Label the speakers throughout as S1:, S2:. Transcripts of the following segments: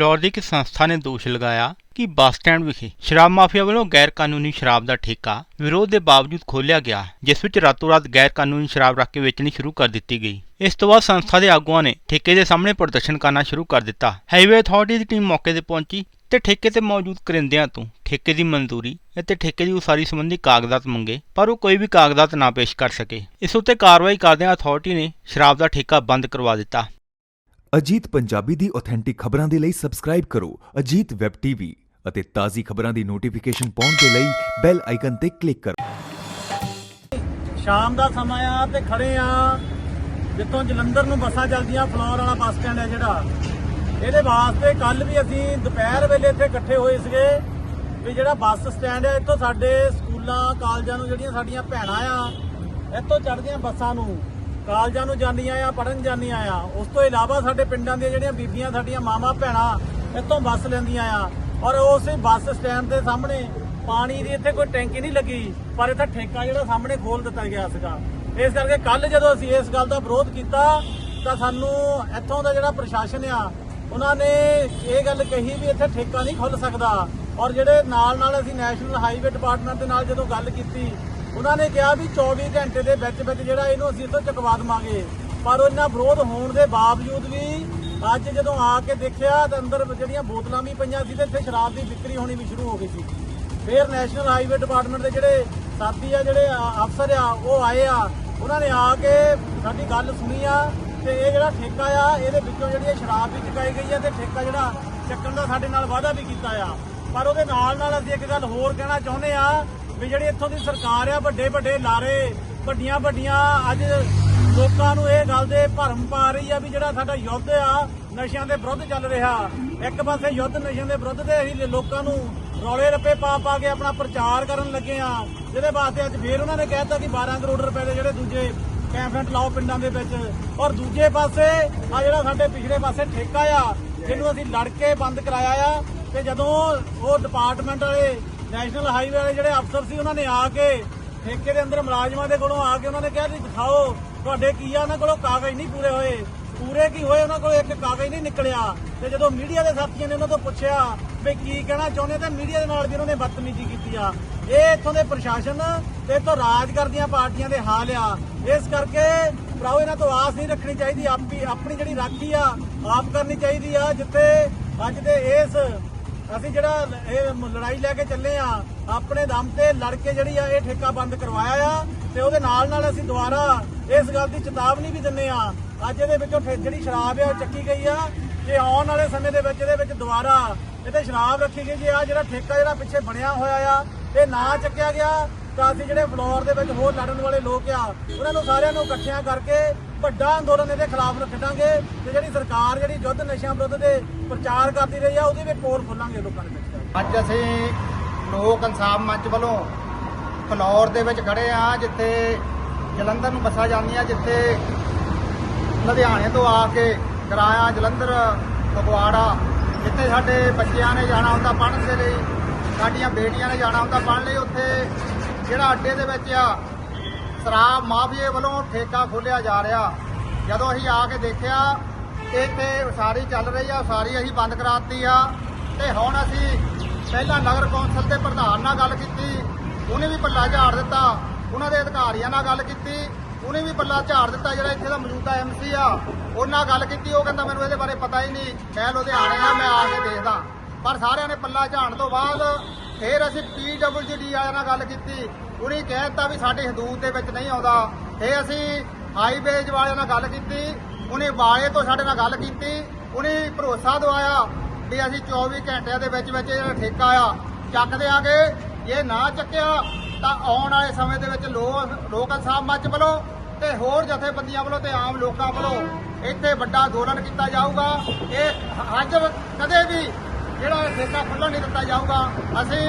S1: ਫਿਲੌਰ ਦੀ ਇੱਕ ਸੰਸਥਾ ਨੇ ਦੋਸ਼ ਲਗਾਇਆ ਕਿ ਬੱਸ ਸਟੈਂਡ ਵਿਖੇ ਸ਼ਰਾਬ ਮਾਫੀਆ ਵੱਲੋਂ ਗੈਰ ਕਾਨੂੰਨੀ ਸ਼ਰਾਬ ਦਾ ਠੇਕਾ ਵਿਰੋਧ ਦੇ ਬਾਵਜੂਦ ਖੋਲ੍ਹਿਆ ਗਿਆ, ਜਿਸ ਵਿੱਚ ਰਾਤੋਂ ਰਾਤ ਗੈਰ ਕਾਨੂੰਨੀ ਸ਼ਰਾਬ ਰੱਖ ਕੇ ਵੇਚਣੀ ਸ਼ੁਰੂ ਕਰ ਦਿੱਤੀ ਗਈ। ਇਸ ਤੋਂ ਬਾਅਦ ਸੰਸਥਾ ਦੇ ਆਗੂਆਂ ਨੇ ਠੇਕੇ ਦੇ ਸਾਹਮਣੇ ਪ੍ਰਦਰਸ਼ਨ ਕਰਨਾ ਸ਼ੁਰੂ ਕਰ ਦਿੱਤਾ। ਹਾਈਵੇ ਅਥਾਰਟੀ ਦੀ ਟੀਮ ਮੌਕੇ ਤੇ ਪਹੁੰਚੀ ਤੇ ਠੇਕੇ ਤੇ ਮੌਜੂਦ ਕਰਿੰਦਿਆਂ ਤੋਂ ਠੇਕੇ ਦੀ ਮਨਜ਼ੂਰੀ ਅਤੇ ਠੇਕੇ ਦੀ ਉਸਾਰੀ ਸੰਬੰਧੀ ਕਾਗਜ਼ਾਤ ਮੰਗੇ, ਪਰ ਉਹ ਕੋਈ ਵੀ ਕਾਗਜ਼ਾਤ ਨਾ ਪੇਸ਼ ਕਰ ਸਕੇ। ਇਸ ਉੱਤੇ ਕਾਰਵਾਈ ਕਰਦਿਆਂ ਅਥਾਰਟੀ ਨੇ ਸ਼ਰਾਬ ਦਾ ਠੇਕਾ ਬੰਦ ਕਰਵਾ ਦਿੱਤਾ।
S2: ਅਜੀਤ ਪੰਜਾਬੀ ਦੀ ਆਥੈਂਟਿਕ ਖਬਰਾਂ ਦੇ ਲਈ ਸਬਸਕ੍ਰਾਈਬ ਕਰੋ ਅਜੀਤ ਵੈਬ ਟੀਵੀ ਅਤੇ ਤਾਜ਼ੀ ਖਬਰਾਂ ਦੀ ਨੋਟੀਫਿਕੇਸ਼ਨ ਪਾਉਣ ਦੇ ਲਈ ਬੈਲ ਆਈਕਨ ਤੇ ਕਲਿੱਕ ਕਰੋ।
S3: ਸ਼ਾਮ ਦਾ ਸਮਾਂ ਆ ਤੇ ਖੜੇ ਆ। ਜਿੱਥੋਂ ਜਲੰਧਰ ਨੂੰ ਬੱਸਾਂ ਚੱਲਦੀਆਂ, ਫਲੋਰ ਵਾਲਾ ਬੱਸ ਸਟੈਂਡ ਹੈ ਜਿਹੜਾ। ਇਹਦੇ ਵਾਸਤੇ ਕੱਲ ਵੀ ਅਸੀਂ ਦੁਪਹਿਰ ਵੇਲੇ ਇੱਥੇ ਇਕੱਠੇ ਹੋਏ ਸੀਗੇ ਵੀ ਜਿਹੜਾ ਬੱਸ ਸਟੈਂਡ ਹੈ, ਇੱਥੋਂ ਸਾਡੇ ਸਕੂਲਾਂ, ਕਾਲਜਾਂ ਨੂੰ ਜਿਹੜੀਆਂ ਸਾਡੀਆਂ ਭੈਣਾਂ ਆ, ਇੱਥੋਂ ਚੜ੍ਹਦੀਆਂ ਬੱਸਾਂ ਨੂੰ। ਕਾਲਜਾਂ ਨੂੰ ਜਾਂਦੀਆਂ ਆ ਪੜਨ ਜਾਂਦੀਆਂ ਆ ਉਸ ਤੋਂ ਇਲਾਵਾ ਸਾਡੇ ਪਿੰਡਾਂ ਦੀਆਂ ਜਿਹੜੀਆਂ ਬੀਬੀਆਂ, ਸਾਡੀਆਂ ਮਾਵਾਂ, ਭੈਣਾਂ ਇੱਥੋਂ ਬੱਸ ਲੈਂਦੀਆਂ ਆ। ਔਰ ਉਸ ਬੱਸ ਸਟੈਂਡ ਦੇ ਸਾਹਮਣੇ ਪਾਣੀ ਦੀ ਇੱਥੇ ਕੋਈ ਟੈਂਕੀ ਨਹੀਂ ਲੱਗੀ, ਪਰ ਇੱਥੇ ਠੇਕਾ ਜਿਹੜਾ ਸਾਹਮਣੇ ਖੋਲ ਦਿੱਤਾ ਗਿਆ ਸੀਗਾ। ਇਸ ਕਰਕੇ ਕੱਲ ਜਦੋਂ ਅਸੀਂ ਇਸ ਗੱਲ ਦਾ ਵਿਰੋਧ ਕੀਤਾ, ਤਾਂ ਸਾਨੂੰ ਇੱਥੋਂ ਦਾ ਜਿਹੜਾ ਪ੍ਰਸ਼ਾਸਨ ਆ, ਉਹਨਾਂ ਨੇ ਇਹ ਗੱਲ ਕਹੀ ਵੀ ਇੱਥੇ ਠੇਕਾ ਨਹੀਂ ਖੁੱਲ ਸਕਦਾ। ਔਰ ਜਿਹੜੇ ਨਾਲ ਨਾਲ ਅਸੀਂ ਨੈਸ਼ਨਲ ਹਾਈਵੇ ਡਿਪਾਰਟਮੈਂਟ ਦੇ ਨਾਲ ਜਦੋਂ ਗੱਲ ਕੀਤੀ ਉਹਨਾਂ ਨੇ ਕਿਹਾ ਵੀ 24 ਘੰਟੇ ਦੇ ਵਿੱਚ ਵਿੱਚ ਜਿਹੜਾ ਇਹਨੂੰ ਅਸੀਂ ਇੱਥੋਂ ਚੁਕਵਾ ਦੇਵਾਂਗੇ। ਪਰ ਉਹਨਾਂ ਵਿਰੋਧ ਹੋਣ ਦੇ ਬਾਵਜੂਦ ਵੀ ਅੱਜ ਜਦੋਂ ਆ ਕੇ ਦੇਖਿਆ ਤਾਂ ਅੰਦਰ ਜਿਹੜੀਆਂ ਬੋਤਲਾਂ ਵੀ ਪਈਆਂ ਸੀ ਤੇ ਇੱਥੇ ਸ਼ਰਾਬ ਦੀ ਵਿਕਰੀ ਹੋਣੀ ਵੀ ਸ਼ੁਰੂ ਹੋ ਗਈ ਸੀ। ਫਿਰ ਨੈਸ਼ਨਲ ਹਾਈਵੇ ਡਿਪਾਰਟਮੈਂਟ ਦੇ ਜਿਹੜੇ ਸਾਥੀ ਆ, ਜਿਹੜੇ ਅਫਸਰ ਆ, ਉਹ ਆਏ ਆ। ਉਹਨਾਂ ਨੇ ਆ ਕੇ ਸਾਡੀ ਗੱਲ ਸੁਣੀ ਆ ਤੇ ਇਹ ਜਿਹੜਾ ਠੇਕਾ ਆ, ਇਹਦੇ ਵਿੱਚੋਂ ਜਿਹੜੀ ਇਹ ਸ਼ਰਾਬ ਵੀ ਚੁਕਾਈ ਗਈ ਆ ਤੇ ਠੇਕਾ ਜਿਹੜਾ ਚੱਕਣ ਦਾ ਸਾਡੇ ਨਾਲ ਵਾਅਦਾ ਵੀ ਕੀਤਾ ਆ। ਪਰ ਉਹਦੇ ਨਾਲ ਨਾਲ ਅਸੀਂ ਇੱਕ ਗੱਲ ਹੋਰ ਕਹਿਣਾ ਚਾਹੁੰਦੇ ਆ ਵੀ ਜਿਹੜੀ ਇੱਥੋਂ ਦੀ ਸਰਕਾਰ ਆ, ਵੱਡੇ ਵੱਡੇ ਲਾਰੇ, ਵੱਡੀਆਂ ਵੱਡੀਆਂ ਅੱਜ ਲੋਕਾਂ ਨੂੰ ਇਹ ਗੱਲ ਦੇ ਭਰਮ ਪਾ ਰਹੀ ਆ ਵੀ ਜਿਹੜਾ ਸਾਡਾ ਯੁੱਧ ਆ, ਨਸ਼ਿਆਂ ਦੇ ਵਿਰੁੱਧ ਚੱਲ ਰਿਹਾ। ਇੱਕ ਪਾਸੇ ਯੁੱਧ ਨਸ਼ਿਆਂ ਦੇ ਵਿਰੁੱਧ ਤੇ ਅਸੀਂ ਲੋਕਾਂ ਨੂੰ ਰੌਲੇ ਰੱਪੇ ਪਾ ਪਾ ਕੇ ਆਪਣਾ ਪ੍ਰਚਾਰ ਕਰਨ ਲੱਗੇ ਆ। ਜਿਹਦੇ ਵਾਸਤੇ ਅੱਜ ਫੇਰ ਉਹਨਾਂ ਨੇ ਕਹਿਤਾ ਕਿ 12 ਕਰੋੜ ਰੁਪਏ ਦੇ ਜਿਹੜੇ ਦੂਜੇ ਕੈਂਪੇਨ ਲਾਓ ਪਿੰਡਾਂ ਦੇ ਵਿੱਚ। ਔਰ ਦੂਜੇ ਪਾਸੇ ਆ ਜਿਹੜਾ ਸਾਡੇ ਪਿਛਲੇ ਪਾਸੇ ਠੇਕਾ ਆ, ਜਿਹਨੂੰ ਅਸੀਂ ਲੜ ਕੇ ਬੰਦ ਕਰਾਇਆ ਆ, ਤੇ ਜਦੋਂ ਉਹ ਡਿਪਾਰਟਮੈਂਟ ਵਾਲੇ ਨੈਸ਼ਨਲ ਹਾਈਵੇ ਵਾਲੇ ਜਿਹੜੇ ਅਫਸਰ ਸੀ, ਉਹਨਾਂ ਨੇ ਆ ਕੇ ਠੇਕੇ ਦੇ ਅੰਦਰ ਮੁਲਾਜ਼ਮਾਂ ਦੇ ਕੋਲੋਂ ਆ ਕੇ ਉਹਨਾਂ ਨੇ ਕਿਹਾ ਜੀ, ਦਿਖਾਓ, ਤੁਹਾਡੇ ਕੀ ਆ? ਉਹਨਾਂ ਕੋਲੋਂ ਕਾਗਜ਼ ਨਹੀਂ ਪੂਰੇ ਹੋਏ। ਪੂਰੇ ਕੀ ਹੋਏ? ਉਹਨਾਂ ਕੋਲ ਇੱਕ ਕਾਗਜ਼ ਨਹੀਂ ਨਿਕਲਿਆ। ਤੇ ਜਦੋਂ ਮੀਡੀਆ ਦੇ ਸਾਥੀਆਂ ਨੇ ਉਹਨਾਂ ਤੋਂ ਪੁੱਛਿਆ ਵੀ ਕੀ ਕਹਿਣਾ ਚਾਹੁੰਦੇ, ਤਾਂ ਮੀਡੀਆ ਦੇ ਨਾਲ ਵੀ ਉਹਨਾਂ ਨੇ ਬਦਤਮੀਜ਼ੀ ਕੀਤੀ ਆ। ਇਹ ਇੱਥੋਂ ਦੇ ਪ੍ਰਸ਼ਾਸਨ ਤੇ ਇੱਥੋਂ ਰਾਜ ਕਰਦੀਆਂ ਪਾਰਟੀਆਂ ਦੇ ਹਾਲ ਆ। ਇਸ ਕਰਕੇ ਭਰਾਓ, ਇਹਨਾਂ ਤੋਂ ਆਸ ਨਹੀਂ ਰੱਖਣੀ ਚਾਹੀਦੀ। ਆਪੀ ਆਪਣੀ ਜਿਹੜੀ ਰਾਖੀ ਆ, ਆਪ ਕਰਨੀ ਚਾਹੀਦੀ ਆ, ਜਿੱਥੇ ਅੱਜ ਦੇ ਇਸ ਅਸੀਂ ਜਿਹੜਾ ਇਹ ਲੜਾਈ ਲੈ ਕੇ ਚੱਲੇ ਆ, ਆਪਣੇ ਦਮ ਤੇ ਲੜ ਕੇ ਜਿਹੜੀ ਆ ਇਹ ਠੇਕਾ ਬੰਦ ਕਰਵਾਇਆ ਆ, ਤੇ ਉਹਦੇ ਨਾਲ ਨਾਲ ਅਸੀਂ ਦੁਬਾਰਾ ਇਸ ਗੱਲ ਦੀ ਚੇਤਾਵਨੀ ਵੀ ਦਿੰਨੇ ਆ। ਅੱਜ ਇਹਦੇ ਵਿੱਚੋਂ ਠੇ- ਜਿਹੜੀ ਸ਼ਰਾਬ ਆ ਉਹ ਚੱਕੀ ਗਈ ਆ ਕਿ ਆਉਣ ਵਾਲੇ ਸਮੇਂ ਦੇ ਵਿੱਚ ਇਹਦੇ ਵਿੱਚ ਦੁਬਾਰਾ ਇਹਦੇ ਸ਼ਰਾਬ ਰੱਖੀ ਗਈ ਜੀ ਆ ਜਿਹੜਾ ਠੇਕਾ ਜਿਹੜਾ ਪਿੱਛੇ ਬਣਿਆ ਹੋਇਆ ਆ, ਇਹ ਨਾ ਚੱਕਿਆ ਗਿਆ, ਤਾਂ ਅਸੀਂ ਜਿਹੜੇ ਫਲੋਰ ਦੇ ਵਿੱਚ ਹੋਰ ਲੜਨ ਵਾਲੇ ਲੋਕ ਆ, ਉਹਨਾਂ ਨੂੰ ਸਾਰਿਆਂ ਨੂੰ ਇਕੱਠਿਆਂ ਕਰਕੇ ਵੱਡਾ ਅੰਦੋਲਨ ਇਹਦੇ ਖਿਲਾਫ ਰੱਖਾਂਗੇ ਤੇ ਜਿਹੜੀ ਸਰਕਾਰ, ਜਿਹੜੀ ਯੁੱਧ ਨਸ਼ਿਆਂ ਵਿਰੁੱਧ ਦੇ ਪ੍ਰਚਾਰ ਕਰਦੀ ਰਹੀ ਆ, ਉਹਦੇ ਵਿੱਚ ਕੋਰ ਖੋਲਾਂਗੇ ਲੋਕਾਂ ਦੇ ਵਿੱਚ।
S4: ਅੱਜ ਅਸੀਂ ਲੋਕ ਇਨਸਾਫ ਮੰਚ ਵੱਲੋਂ ਫਲੌਰ ਦੇ ਵਿੱਚ ਖੜੇ ਆ, ਜਿੱਥੇ ਜਲੰਧਰ ਨੂੰ ਬੱਸਾਂ ਜਾਂਦੀਆਂ, ਜਿੱਥੇ ਲੁਧਿਆਣੇ ਤੋਂ ਆ ਕੇ ਕਿਰਾਇਆ ਜਲੰਧਰ, ਫਗਵਾੜਾ। ਜਿੱਥੇ ਸਾਡੇ ਬੱਚਿਆਂ ਨੇ ਜਾਣਾ ਹੁੰਦਾ ਪੜ੍ਹਨ ਦੇ ਲਈ, ਸਾਡੀਆਂ ਬੇਟੀਆਂ ਨੇ ਜਾਣਾ ਹੁੰਦਾ ਪੜ੍ਹਨ ਲਈ, ਉੱਥੇ ਜਿਹੜਾ ਅੱਡੇ ਦੇ ਵਿੱਚ ਆ ਸ਼ਰਾਬ ਮਾਫੀਏ ਵੱਲੋਂ ਠੇਕਾ ਖੋਲਿਆ ਜਾ ਰਿਹਾ। ਜਦੋਂ ਅਸੀਂ ਆ ਕੇ ਦੇਖਿਆ ਕਿ ਇੱਥੇ ਉਸਾਰੀ ਚੱਲ ਰਹੀ ਆ, ਉਸਾਰੀ ਅਸੀਂ ਬੰਦ ਕਰਾਤੀ ਆ। ਤੇ ਹੁਣ ਅਸੀਂ ਪਹਿਲਾਂ ਨਗਰ ਕੌਂਸਲ ਦੇ ਪ੍ਰਧਾਨ ਨਾਲ ਗੱਲ ਕੀਤੀ, ਉਹਨੇ ਵੀ ਪੱਲਾ ਝਾੜ ਦਿੱਤਾ, ਉਹਨਾਂ ਦੇ ਅਧਿਕਾਰੀਆਂ ਨਾਲ ਗੱਲ ਕੀਤੀ, ਉਹਨੇ ਵੀ ਪੱਲਾ ਝਾੜ ਦਿੱਤਾ, ਜਿਹੜਾ ਇੱਥੇ ਦਾ ਮੌਜੂਦਾ ਐਮਸੀ ਆ, ਉਹਨਾਂ ਨਾਲ ਗੱਲ ਕੀਤੀ, ਉਹ ਕਹਿੰਦਾ ਮੈਨੂੰ ਇਹਦੇ ਬਾਰੇ ਪਤਾ ਹੀ ਨਹੀਂ, ਮੈਂ ਲੁਧਿਆਣੇ ਆ, ਮੈਂ ਆ ਕੇ ਦੇਖਦਾ। ਪਰ ਸਾਰਿਆਂ ਨੇ ਪੱਲਾ ਝਾੜਨ ਤੋਂ ਬਾਅਦ ਫਿਰ ਅਸੀਂ ਪੀਡਬਲਯੂਡੀ ਵਾਲਿਆਂ ਨਾਲ ਗੱਲ ਕੀਤੀ। ਉਹਨੇ ਕਹਿ ਦਿੱਤਾ ਵੀ ਸਾਡੇ ਹਦੂਦ ਦੇ ਵਿੱਚ ਨਹੀਂ ਆਉਂਦਾ। ਫਿਰ ਅਸੀਂ ਹਾਈਵੇਜ ਵਾਲਿਆਂ ਨਾਲ ਗੱਲ ਕੀਤੀ। ਉਹਨੇ ਵਾਲੇ ਤੋਂ ਸਾਡੇ ਨਾਲ ਗੱਲ ਕੀਤੀ। ਉਹਨੇ ਭਰੋਸਾ ਦਵਾਇਆ ਵੀ ਅਸੀਂ 24 ਘੰਟਿਆਂ ਦੇ ਵਿੱਚ ਵਿੱਚ ਜਿਹੜਾ ਠੇਕਾ ਆ। ਚੱਕ ਦਿਆਂਗੇ ਜੇ ਨਾ ਚੱਕਿਆ, ਤਾਂ ਆਉਣ ਵਾਲੇ ਸਮੇਂ ਦੇ ਵਿੱਚ ਲੋਕ ਲੋਕ ਇਨਸਾਫ ਮੰਚ ਵੱਲੋਂ ਤੇ ਹੋਰ ਜਥੇਬੰਦੀਆਂ ਵੱਲੋਂ ਤੇ ਆਮ ਲੋਕਾਂ ਵੱਲੋਂ ਇੱਥੇ ਵੱਡਾ ਅੰਦੋਲਨ ਕੀਤਾ ਜਾਊਗਾ। ਇਹ ਅੱਜ ਕਦੇ ਵੀ ਠੇਕਾ ਖੁੱਲ੍ਹਣ ਨਹੀਂ ਦਿੱਤਾ ਜਾਊਗਾ। ਅਸੀਂ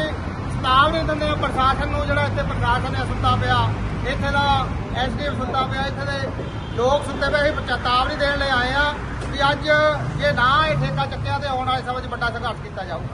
S4: ਸਤਾਵ ਨਹੀਂ ਦਿੰਦੇ ਪ੍ਰਸ਼ਾਸਨ ਨੂੰ, ਜਿਹੜਾ ਇੱਥੇ ਪ੍ਰਸ਼ਾਸਨ ਨੇ ਸੁੱਤਾ ਪਿਆ। ਇੱਥੇ ਦਾ ਐਸਡੀਐਮ ਸੁੱਤਾ ਪਿਆ, ਇੱਥੇ ਦੇ ਲੋਕ ਸੁੱਤੇ ਪਏ। ਅਸੀਂ ਚੇਤਾਵਨੀ ਦੇਣ ਲਈ ਆਏ ਆ ਵੀ ਅੱਜ ਜੇ ਨਾ ਇਹ ਠੇਕਾ ਚੱਕਿਆ ਤੇ ਆਉਣ ਵਾਲੇ ਸਮੇਂ 'ਚ ਵੱਡਾ ਸੰਘਰਸ਼ ਕੀਤਾ ਜਾਊਗਾ।